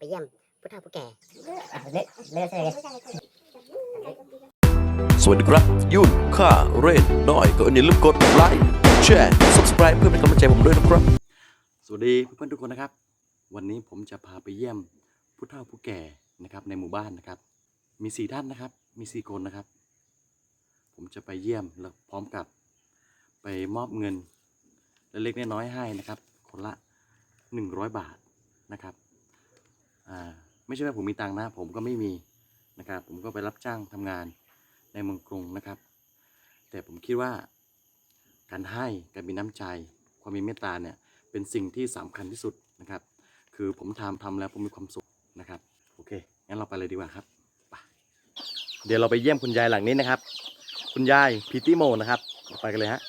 ไปเยี่ยมผู้เฒ่าผู้แก่เละเละใช่ไหมสวัสดีครับ ยุ่นค่าเรนน้อยก็อย่าลืมกดไลค์แชร์ subscribe เพื่อเป็นกำลังใจผมด้วยนะครับ สวัสดีเพื่อนๆทุกคนนะครับ วันนี้ผมจะพาไปเยี่ยมผู้เฒ่าผู้แก่นะครับ ในหมู่บ้านนะครับ มีสี่ท่านนะครับ มีสี่คนนะครับ ผมจะไปเยี่ยมแล้วพร้อมกับไปมอบเงินเล็กๆน้อยๆให้นะครับ คนละหนึ่งร้อยบาทนะครับ อ่าไม่ใช่ว่าผมมีตังค์นะ ผมก็ไม่มีนะครับ ผมก็ไปรับจ้างทำงานในเมืองกรุงนะครับ แต่ผมคิดว่าการให้การมีน้ำใจ ความมีเมตตาเนี่ยเป็นสิ่งที่สำคัญที่สุดนะครับ คือผมทำทำแล้วผมมีความสุขนะครับโอเคงั้นเราไปเลยดีกว่าครับเดี๋ยวเราไปเยี่ยมคุณยายหลังนี้นะครับ คุณยายพีติโมนะครับ ไปกันเลยฮะ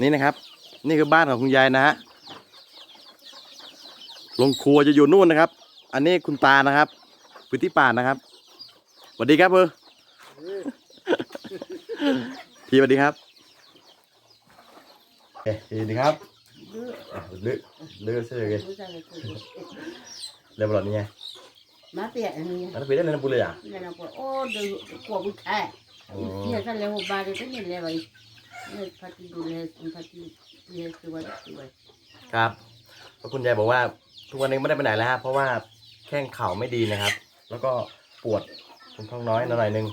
นี่นะครับ นี่คือบ้านของคุณยายนะฮะโรงครัวจะอยู่นู่นนะครับ อันนี้คุณตานะครับพื้นที่ป่านนะครับสวัสดีครับเออพี่สวัสดีครับเอ้ยสวัสดีครับอะลึกลึกใช่ไหมเรียบร้อยนี่ไงมาเปียอันนี้อันนั้นไปได้เลยนะปุเลยอะแล้วเราก็โอ้ดูกลัวผู้ชายอ๋อเนี่ยถ้าเราบาร์ก็เนี่ยเลยไป เนี่ยพัดดูเลยพัดเนี่ยคือว่าคือว่าครับเพราะคุณยายบอกว่า ทุกวันนี้ไม่ได้ไปไหนแล้วฮะเพราะว่าแข้งเข่าไม่ดีนะครับ แล้วก็ปวดเป็นท้องน้อยหน่อยนึง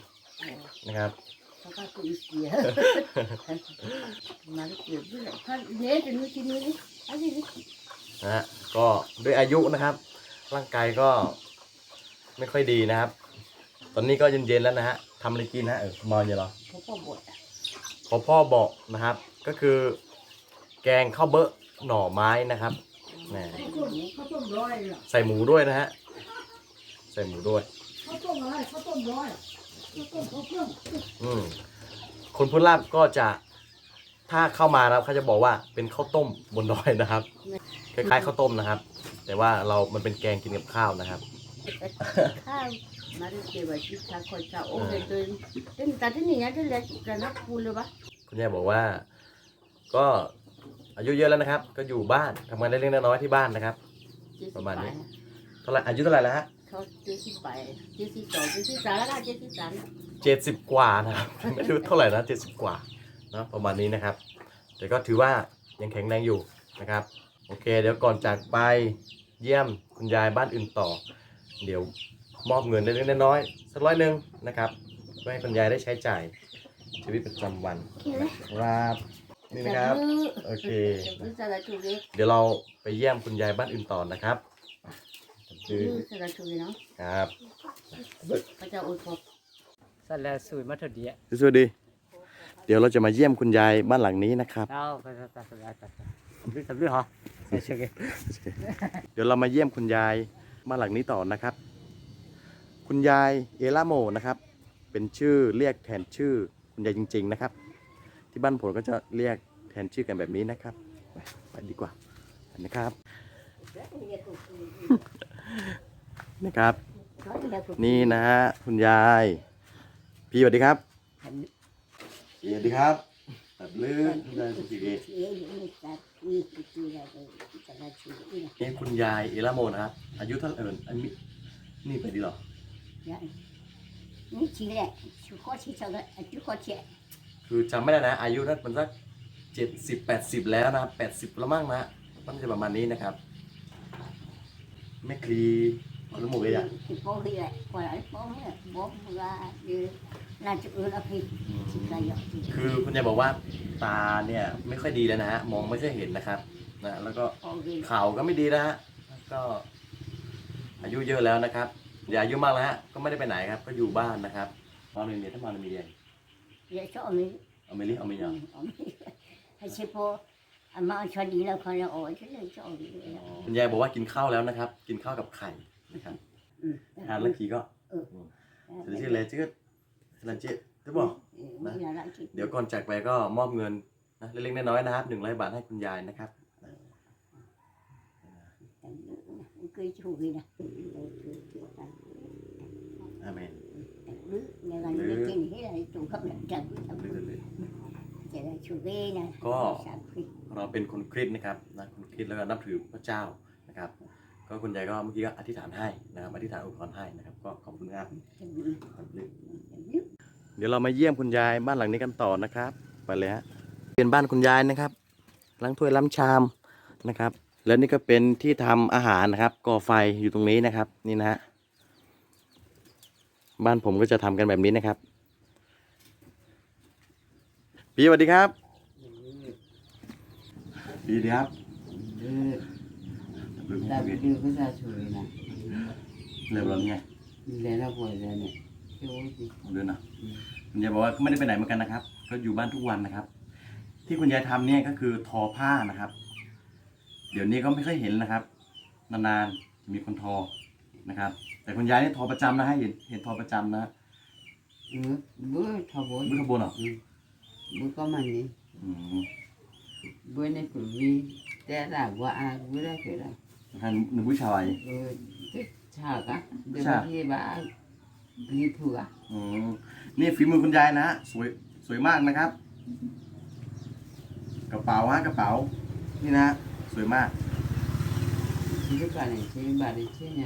นะครับเขาก็คือเสียมาเกี่ยวด้วยพัดเนี่ยจะมีที่นี่อันนี้นะฮะก็ด้วยอายุนะครับ ร่างกายก็ไม่ค่อยดีนะครับ ตอนนี้ก็เย็นๆแล้วนะฮะทำอะไรกินฮะเออมอนอยู่เหรอเขาก็บดอะ พอพ่อบอกนะครับ ก็คือ แกงข้าวเบอะหน่อไม้นะครับแหมเขาต้มร้อยเหรอใส่หมูด้วยนะฮะใส่หมูด้วยเขาต้มร้อยเขาต้มร้อยเขาต้มเขาเพิ่มอืมคนพุทธลาบก็จะถ้าเข้ามาแล้วเขาจะบอกว่าเป็นข้าวต้มบนดอยนะครับคล้ายๆข้าวต้มนะครับ แต่ว่าเรามันเป็นแกงกินกับข้าวนะครับ ข้าว มาเกี่ยวกับที่ชาคนชาโอ้เดินเดินเดินแต่ที่นี่นะเดินเลยกันนักคูเลยวะคุณยายบอกว่า ก็อายุเยอะแล้วนะครับ ก็อยู่บ้านทำงานเล็กๆน้อยๆที่บ้านนะครับ ประมาณนี้ เท่าไหร่อายุเท่าไหร่แล้วฮะเขาเจ็ดสิบแปดเจ็ดสิบสองเจ็ดสิบสามแล้วก็เจ็ดสิบสามเจ็ดสิบกว่านะครับ ไม่รู้เท่าไหร่นะเจ็ดสิบกว่าเนอะประมาณนี้นะครับ แต่ก็ถือว่ายังแข็งแรงอยู่นะครับ โอเค เดี๋ยวก่อนจากไปเยี่ยมคุณยายบ้านอื่นต่อ เดี๋ยว มอบเงินเล็กๆน้อยๆสักร้อยหนึ่งนะครับเพื่อให้คุณยายได้ใช้จ่ายชีวิตประจำวันนะครับนี่นะครับ โอเคซื้อสลัดชูเลยเดี๋ยวเราไปเยี่ยมคุณยายบ้านอื่นต่อนะครับซื้อสลัดชูเลยเนาะครับพระเจ้าอวยพรสลัดสูตรมัธดีสวัสดี เดี๋ยวเราจะมาเยี่ยมคุณยายบ้านหลังนี้นะครับเอาไปตัดสลัดตัดตัดตัดด้วยเหรอใช่ใช่เดี๋ยวเรามาเยี่ยมคุณยายบ้านหลังนี้ต่อนะครับ คุณยายเอลาโมนะครับ เป็นชื่อเรียกแทนชื่อคุณยายจริง ๆ นะครับ ที่บ้านผมก็จะเรียกแทนชื่อกันแบบนี้นะครับ ไปไปดีกว่าไปนะครับ นะครับ นี่นะฮะคุณยาย พี่สวัสดีครับพี่สวัสดีครับตัดลื่นคุณยายสุขีเดชนี่คุณยายเอลาโมนะครับอายุเท่าไหร่เอิญอันนี้นี่ไปดีเหรอ นี่ทีแรกชูข้อที่สองชูข้อที่คือจำไม่ได้นะ อายุนั้นมันสักเจ็ดสิบแปดสิบแล้วนะแปดสิบแล้วมั้งนะมันจะประมาณนี้นะครับแม่คลีมันรู้หมดเลยอะพ่อเฮียก่อนไอ้พ่อเฮียบอกว่าเดี๋ยวน่าจะเออละพี่สิกายอคือคุณยายบอกว่าตาเนี่ยไม่ค่อยดีแล้วนะฮะมองไม่ค่อยเห็นนะครับนะแล้วก็พ่อเฮียเข่าก็ไม่ดีแล้วฮะก็อายุเยอะแล้วนะครับ อย่าอายุมากแล้วฮะก็ไม่ได้ไปไหนครับ ก็อยู่บ้านนะครับมาเรียนถ้ามาเรียนเดี๋ยวชอบมีเอาไม่รีเอาไม่ยอมให้เฉพาะอามาชอบดีแล้วคนละโอ้ยฉันเลยชอบดีคุณยายบอกว่ากินข้าวแล้วนะครับ กินข้าวกับไข่นะครับทานแล้วทีก็เดี๋ยวชื่ออะไรชื่ออะไรชื่อที่บอกเดี๋ยวก่อนจากไปก็มอบเงินนะเล็กๆน้อยๆนะครับหนึ่งร้อยบาทให้คุณยายนะครับ เคยชูดีนะอาเมนในวันนี้กินให้อะไรตัวเขาแบบจังเรื่อยจะได้ชูเบ้นะก็สามคลิปเราเป็นคนคริสต์นะครับนะคนคริสต์แล้วก็นับถือพระเจ้านะครับ ก็คุณยายก็เมื่อกี้ก็อธิษฐานให้นะครับอธิษฐานอวยพรให้นะครับก็ขอบคุณครับจะมีจะมีเดี๋ยวเรามาเยี่ยมคุณยายบ้านหลังนี้กันต่อนะครับ ไปเลยฮะเป็นบ้านคุณยายนะครับล้างถ้วยล้างชามนะครับ แล้วนี่ก็เป็นที่ทำอาหารนะครับก่อไฟอยู่ตรงนี้นะครับ นี่นะฮะบ้านผมก็จะทำกันแบบนี้นะครับ พี่สวัสดีครับ พี่ดีครับ Da biyu ka sa shuri na. เร็วแล้วเนี่ย Le na ko da ne. Ke wo ji. เดือนนะคุณยายบอกว่าไม่ได้ไปไหนเหมือนกันนะครับ ก็อยู่บ้านทุกวันนะครับ ที่คุณยายทำเนี่ยก็คือทอผ้านะครับ เดี๋ยวนี้ก็ไม่ค่อยเห็นนะครับ นานๆมีคนทอนะครับ แต่คุณยายนี่ทอประจำนะให้เห็นเห็นทอประจำนะ Ừ, bữa thọ bố. มือขบวนเหรอ Ừ. Bữa có mà ni. อืม Bữa này của vi. Té là qua a bữa đó cái đó. ท่านหนึ่งผู้ชาย Ừ, cái chả cả. Để Chả. mà khi bà đi thua. อืมนี่ฝีมือคุณยายนะฮะสวยสวยมากนะครับ กระเป๋าฮะกระเป๋านี่นะฮะ สวยมากชีวิตบาลีชีวิตบาลีชื่อยังไง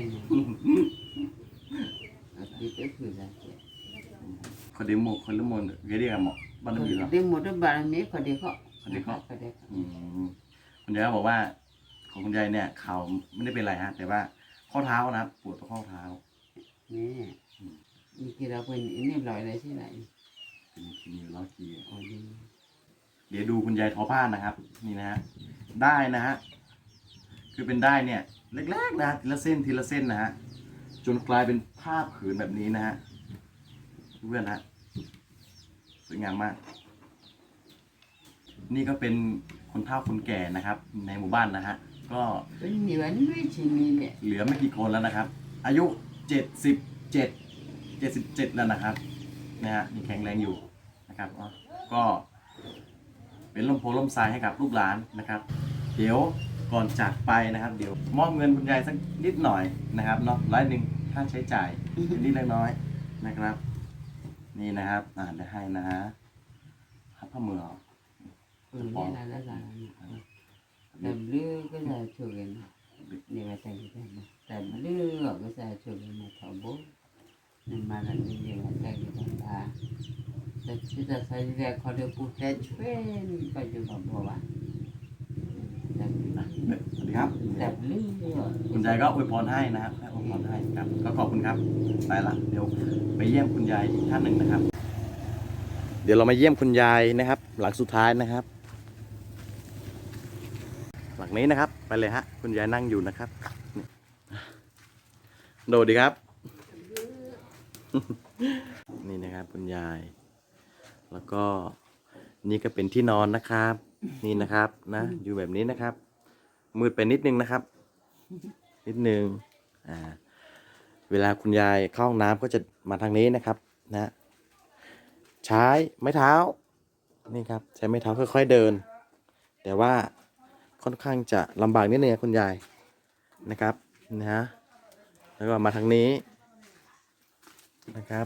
ชีวิตคืออะไรเขาเดโมคนละมดเกเรียงหมอบ้านมีหรอเดโมด้วยบาลีเขาเดียเขาเขาเดียเขาคุณยายบอกว่า ของคุณยายเนี่ยเขาไม่ได้เป็นไรฮะแต่ว่าข้อเท้านะปวดตรงข้อเท้านี่ขี่เราเป็นนี่ลอยอะไรที่ไหนมีร้อยกี่เดี๋ยวดูคุณยายทอผ้านะครับ นี่นะฮะ ได้นะฮะคือเป็นได้เนี่ยเล็กๆนะฮะทีละเส้นทีละเส้นนะฮะจนกลายเป็นผ้าผืนแบบนี้นะฮะเพื่อนๆนะฮะสวยงามมาก นี่ก็เป็นคนเฒ่าคนแก่นะครับ ในหมู่บ้านนะฮะก็ Bên nhiều anh mới chỉ mi lệ. เหลือไม่กี่คนแล้วนะครับ อายุเจ็ดสิบเจ็ดเจ็ดสิบเจ็ดแล้วนะครับนะฮะยังแข็งแรงอยู่นะครับอ๋อก็ เป็นลมโพลมทรายให้กับลูกหลานนะครับ เดี๋ยวก่อนจากไปนะครับ เดี๋ยวมอบเงินคุณยายสักนิดหน่อยนะครับเนาะร้อยหนึ่งค่าใช้จ่ายนิดๆน้อยนะครับ นี่นะครับอ่านได้ให้นะฮะครับพ่อมือเหรอ Ừ, đây là là là. Tầm lư cái giờ chuột này. Này là thành cái này. Tầm lư ở cái giờ chuột này mà thọ bố. Nhưng mà là như vậy là thành cái này là. Thật sự là phải ra khỏi được cuộc thế chuyên phải dùng vào bộ bạn. Tầm สวัสดีครับ tầm lư ở คุณยายก็อวยพรให้นะครับให้อวยพรให้ครับ ก็ขอบคุณครับไปละเดี๋ยวไปเยี่ยมคุณยายอีกท่านหนึ่งนะครับ เดี๋ยวเรามาเยี่ยมคุณยายนะครับ หลังสุดท้ายนะครับ หลังนี้นะครับ ไปเลยฮะ คุณยายนั่งอยู่นะครับนี่โดดดีครับ นี่นะครับคุณยาย แล้วก็นี่ก็เป็นที่นอนนะครับ นี่นะครับนะอยู่แบบนี้นะครับ มืดไปนิดนึงนะครับ นิดนึงอ่าเวลาคุณยายเข้าห้องน้ำก็จะมาทางนี้นะครับนะใช้ไม้เท้านี่ครับใช้ไม้เท้าค่อย ๆเดิน แต่ว่าค่อนข้างจะลำบากนิดนึงคุณยายนะครับนะฮะแล้วก็มาทางนี้นะครับ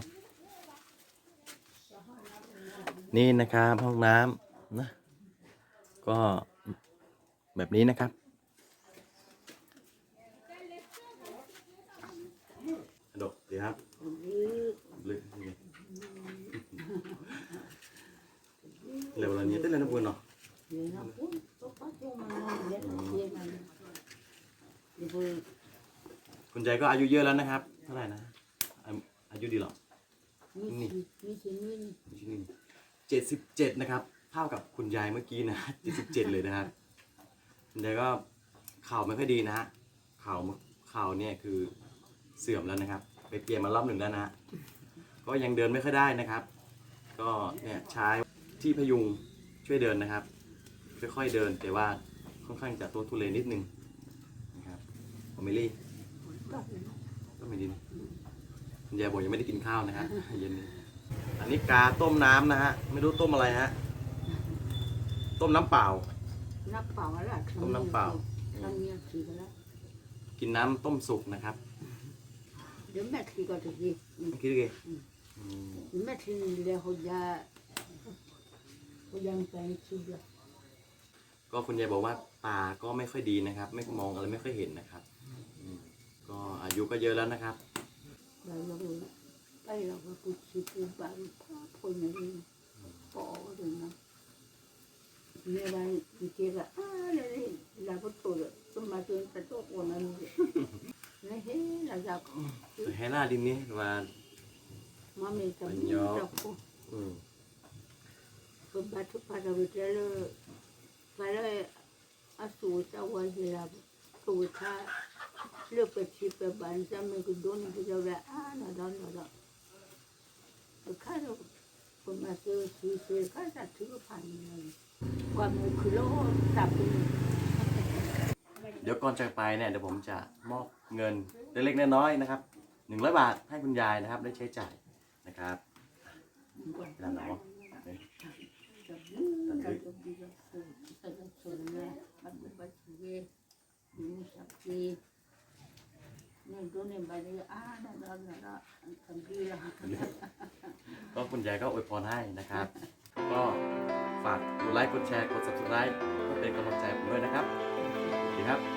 นี่นะครับห้องน้ำนะก็แบบนี้นะครับ ดกดีครับลึกเร็วแล้วนี้เต้นเลยนะปุ้นเนาะคุณยายก็อายุเยอะแล้วนะครับ เท่าไหร่นะอาอายุดีหรอ mi chỉ mi chỉ mi เจ็ดนะครับเท่ากับคุณยายเมื่อกี้นะเจ็ดสิบเจ็ดเลยนะครับคุณยายก็เข่าไม่ค่อยดีนะฮะเข่าเข่าเนี่ยคือเสื่อมแล้วนะครับ ไปเปลี่ยนมารอบหนึ่งแล้วนะฮะก็ยังเดินไม่ค่อยได้นะครับ ก็เนี่ยใช้ที่พยุงช่วยเดินนะครับ ค่อยๆเดินแต่ว่าค่อนข้างจะตัวทุเรนิดนึงนะครับโอเมลี่ก็ไม่ดีนคุณยายบอกยังไม่ได้กินข้าวนะฮะเย็นนี้ อันนี้กาต้มน้ำนะฮะ ไม่รู้ต้มอะไรฮะ ต้มน้ำเปล่า nó bảo là Không nắm bảo. không nhiều chỉ có đó กินน้ำต้มสุกนะครับ đến mẹ thì có được gì คิดดูดิอืม đến mẹ thì là hồi giờ ก็ยังแปลงชื่อก็คุณยายบอกว่าตาก็ไม่ค่อยดีนะครับ ไม่มองอะไรไม่ค่อยเห็นนะครับอืมก็อายุก็เยอะแล้วนะครับเราเราไปเราก็พูดชื่อคือบ้านพ่อคนนี้ปอเลยนะเนี่ยวันที่เจ้าอ่าเลยเรา ก็ตัวสมัยจนแต่ตัวคนนั้นนี่เฮ้เราจะแฮน่าดินนี้ว่ามาเมตามีเราก็อืมเป็นบัตรพาราวิทยาเลยไปเลยอาสูจะวันเวลาตัวท่าเลือกไปชิไปบ้านจะไม่กุดนก็จะแบบอ่าน่ารักน่าด้าเราคนมาซื้อซื้อซื้อข้าจะถือ ผ่านเลยความมือคือโลตับเป็นเดี๋ยวก่อนจากไปเนี่ยเดี๋ยวผมจะมอบเงินเล็กๆน้อยๆนะครับหนึ่งร้อยบาทให้คุณยายนะครับ ได้ใช้จ่ายนะครับเวลาเนาะเนี่ย จะบู๊จะจะดีจะสูจะจะสูนะมันเป็นบัตรเวมีสักทีเนี่ยดูเนี่ยไปเลยอ่าน่ารักน่ารักทำดีละ ก็คุณ ยายก็อวยพรให้นะครับ ก็ฝากกดไลค์กดแชร์กด subscribe เพื่อเป็นกำลังใจผมด้วยนะครับดีครับ